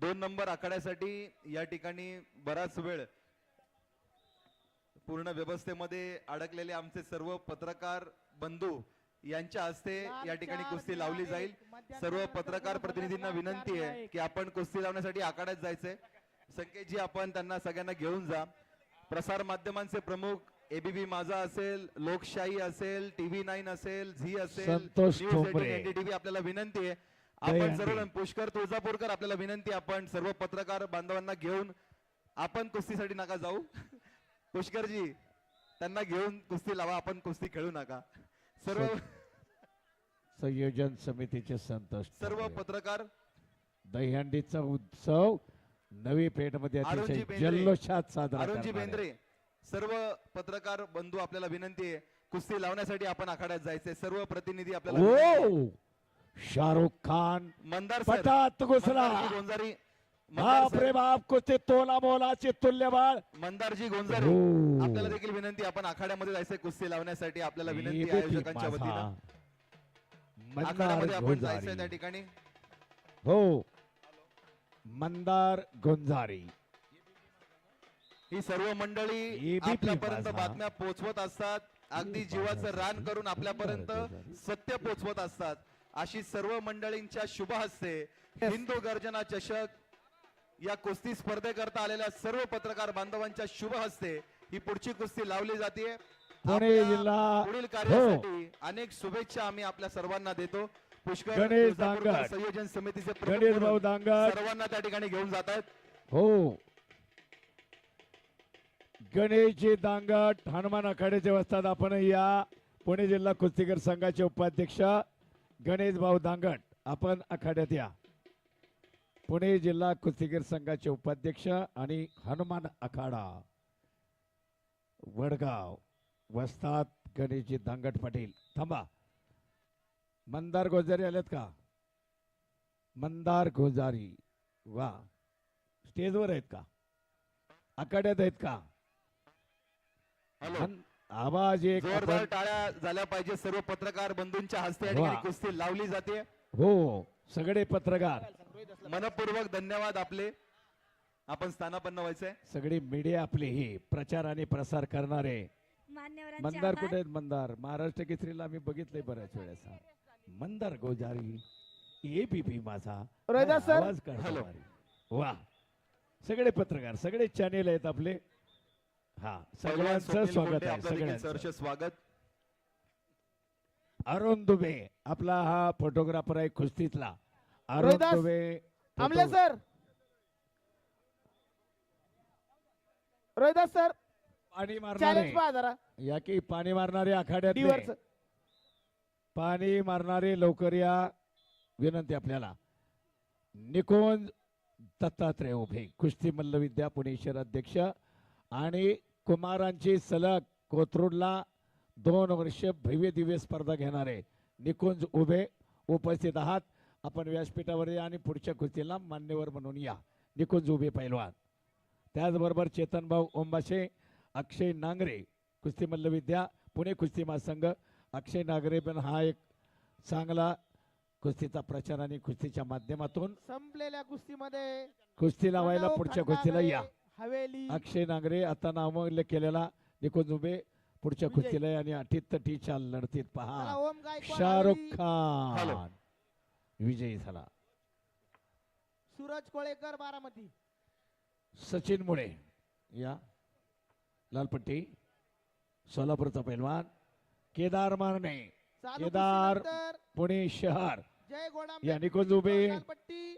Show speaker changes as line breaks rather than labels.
दोन नंबर आखाड्यासाठी या ठिकाणी बराच वेळ पूर्ण व्यवस्थेमध्ये अडकलेले आमचे सर्व पत्रकार बंधू यांच्या हस्ते या ठिकाणी कुस्ती लावली जाईल. सर्व पत्रकार प्रतिनिधींना विनंती आहे की आपण कुस्ती लावण्यासाठी आखाड्यात जायचंय. संकेतजी आपण त्यांना सगळ्यांना घेऊन जा. प्रसार माध्यमांचे प्रमुख एबीपी माझा असेल लोकशाही असेल टीव्ही नाईन असेल झी असेल न्यूज. 18 NDTV आपल्याला विनंती आहे. आपण. सर्व पुष्कर तुळजापूरकर आपल्याला विनंती आपण सर्व पत्रकार बांधवांना घेऊन आपण कुस्तीसाठी नका जाऊ पुष्करजी त्यांना घेऊन कुस्ती लावा आपण कुस्ती खेळू नका सर्व
संयोजन समितीचे संतोष
सर्व. पत्रकार
दहीहंडीचा उत्सव नवी अतिशय
बेंद्रे.
जल्लोषात साजरा
अरुणजी. बेंद्रे सर्व पत्रकार बंधू आपल्याला विनंती आहे कुस्ती लावण्यासाठी आपण आखाड्यात जायचे सर्व प्रतिनिधी आपल्याला.
ओ शाहरुख खान
मंदार सर
पटात घुसला
मंदारजी गोंजारी मंदार
बाप रे
सर,
बाप कुस्ती तोला मोलाची तुल्यबाळ।
मंदारजी गोंजारी
हो.
आपल्याला देखील विनंती आपण आखाड्यामध्ये जायचंय कुस्ती लावण्यासाठी आपल्याला विनंती आयोजकांच्या. वतीनं.
मंदार
आखाड्यामध्ये आपण जायचंय
गोंजारी
त्या ठिकाणी.
हो. मंदार गोंजारी.
ही सर्व मंडळी
ABP
आपल्यापर्यंत
माझा.
बातम्या पोहोचवत असतात. अगदी जीवाचं रान करून आपल्यापर्यंत सत्य पोहोचवत असतात. अशी सर्व मंडळींच्या शुभ हस्ते हिंदू गर्जना चषक या कुस्ती स्पर्धेकरता आलेल्या सर्व पत्रकार बांधवांच्या शुभ हस्ते ही पुढची कुस्ती लावली जाते.
पुणे जिल्हा
पुढील
हो.
कार्यासाठी अनेक शुभेच्छा आम्ही आपल्या सर्वांना देतो. पुष्कर. संयोजन समितीचे सर्वांना त्या ठिकाणी घेऊन जात आहेत
हो. गणेशजी दांगट हनुमान आखाड्याचे वस्ताद आपण या पुणे जिल्हा कुस्तीगीर संघाचे उपाध्यक्ष. गणेश भाऊ दांगट आपण आखाड्यात या. पुणे जिल्हा कुस्तीगीर संघाचे उपाध्यक्ष आणि हनुमान आखाडा. वडगाव वस्ताद गणेशजी दांगट पाटील. थांबा. मंदार गोजारी आलेत का? मंदार गोजारी. वा. स्टेजवर आहेत का? आखाड्यात आहेत का?
हॅलो.
आवाज एक
जोरदार
आपण
टाळ्या झाल्या पाहिजे. सर्व पत्रकार बंधूंच्या हस्ते या
वा.
ठिकाणी कुस्ती लावली जाते.
हो सगळे पत्रकार.
मनपूर्वक धन्यवाद आपले. आपण स्थानापन्न व्हायचंय.
सगळी मीडिया आपली ही प्रचार आणि प्रसार करणारे.
मान्यवरांचे
मंदार. कुठे आहेत मंदार? महाराष्ट्र केसरीला आम्ही बघितलंय बऱ्याच वेळेस. मंदार गोजारी एबीपी माझा. आवाज. वा. सगळे पत्रकार सगळे चॅनेल आहेत आपले. हा सगळ्यांचं स्वागत आहे सगळ्यांचं.
स्वागत.
अरुण दुबे आपला हा फोटोग्राफर आहे कुस्तीतला. Arun
Rohidas,
Dubey
Amle
photo-
sir. Rohidas sir
पाणी
चॅलेंज
मारणारे
पहा जरा.
या की पाणी मारणारे आखाड्यात
डिवरचं.
पाणी मारणारे लवकर या. विनंती आपल्याला. निकोंज दत्तात्रय उभे कुस्ती मल्लविद्या पुणे शहर अध्यक्ष आणि कुमारांची सलग कोथरूडला दोन वर्ष भव्य दिव्य स्पर्धा घेणारे निकुंज उभे उपस्थित आहात. आपण व्यासपीठावर या आणि पुढच्या कुस्तीला मान्यवर म्हणून या. निकुंज उभे पैलवान. त्याचबरोबर चेतन भाऊ ओंबाशे अक्षय नांगरे कुस्ती मल्लविद्या पुणे कुस्ती महासंघ अक्षय नागरे पण हा एक चांगला कुस्तीचा प्रचार आणि कुस्तीच्या माध्यमातून
संपलेल्या कुस्तीमध्ये
कुस्ती लावायला पुढच्या कुस्तीला या.
हवेली.
अक्षय नांगरे आता नामोल्लेख केलेला निकुंज उभे पुढच्या
विजय.
कुस्तीला आणि अटीत लढतीत
चला,
पहा.
ओम गायकवाड
शाहरुख
हवेली.
खान विजयी झाला.
सूरज कोळेकर बारामती.
सचिन मुळे या. लालपट्टी. सोलापूरचा पैलवान. केदार मारणे.
चालू
केदार
कुस्तीनंतर
पुणे शहर.
जय गोडाम
या निकुंज उभे
लालपट्टी.